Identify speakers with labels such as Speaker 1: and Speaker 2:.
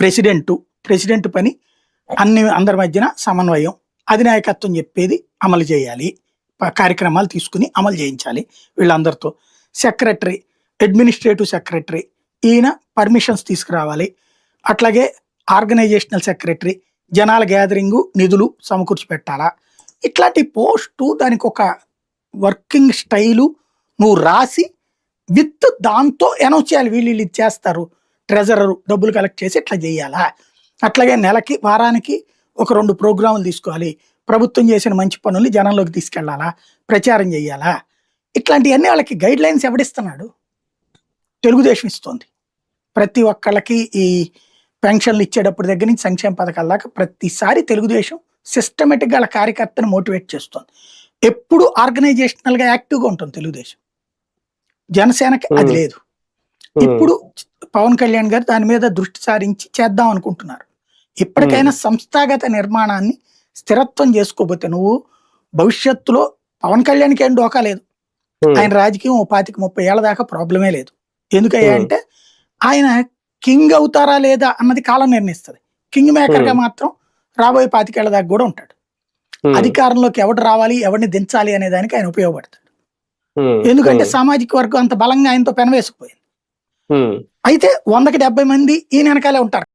Speaker 1: President president పని అన్ని అందరి మధ్యన సమన్వయం అధినాయకత్వం చెప్పేది అమలు చేయాలి. కార్యక్రమాలు తీసుకుని అమలు చేయించాలి వీళ్ళందరితో. సెక్రటరీ అడ్మినిస్ట్రేటివ్ సెక్రటరీ ఈయన పర్మిషన్స్ తీసుకురావాలి. అట్లాగే ఆర్గనైజేషనల్ సెక్రటరీ జనాల గ్యాదరింగు నిధులు సమకూర్చి పెట్టాలా. ఇట్లాంటి పోస్టు దానికి ఒక వర్కింగ్ స్టైలు నువ్వు రాసి విత్ దాంతో అనౌన్స్ చేయాలి. వీళ్ళు వీళ్ళు ఇది చేస్తారు. ట్రెజరర్ డబ్బులు కలెక్ట్ చేసి ఇట్లా చేయాలా? అట్లాగే నెలకి వారానికి ఒక రెండు ప్రోగ్రాములు తీసుకోవాలి. ప్రభుత్వం చేసిన మంచి పనుల్ని జనంలోకి తీసుకెళ్ళాలా? ప్రచారం చేయాలా? ఇట్లాంటివన్నీ వాళ్ళకి గైడ్ లైన్స్ ఎవడిస్తున్నాడు? తెలుగుదేశం ఇస్తోంది. ప్రతి ఒక్కళ్ళకి ఈ పెన్షన్లు ఇచ్చేటప్పుడు దగ్గర నుంచి సంక్షేమ పథకాల దాకా ప్రతిసారి తెలుగుదేశం సిస్టమేటిక్గా వాళ్ళ కార్యకర్తను మోటివేట్ చేస్తుంది. ఎప్పుడు ఆర్గనైజేషనల్గా యాక్టివ్గా ఉంటుంది తెలుగుదేశం. జనసేనకి అది. లేదు. ఇప్పుడు పవన్ కళ్యాణ్ గారు దాని మీద దృష్టి సారించి చేద్దాం అనుకుంటున్నారు. ఇప్పటికైనా సంస్థాగత నిర్మాణాన్ని స్థిరత్వం చేసుకోబోతే నువ్వు భవిష్యత్తులో పవన్ కళ్యాణ్కి ఏం డోకా లేదు. ఆయన రాజకీయం ఓ పాతిక ముప్పై ఏళ్ళ దాకా ప్రాబ్లమే లేదు. ఎందుకయ్యా
Speaker 2: Hmm.
Speaker 1: అంటే ఆయన కింగ్ అవుతారా లేదా అన్నది కాలం నిర్ణయిస్తుంది. కింగ్ మేకర్గా
Speaker 2: Hmm.
Speaker 1: మాత్రం రాబోయే పాతికేళ్ళ దాకా కూడా ఉంటాడు. అధికారంలోకి ఎవడు రావాలి ఎవరిని దించాలి అనే దానికి ఆయన ఉపయోగపడతాడు. ఎందుకంటే సామాజిక వర్గం అంత బలంగా ఆయనతో పెనవేసుకుపోయింది. అయితే వందకి డెబ్బై మంది ఈయన వెనకాలే ఉంటారు.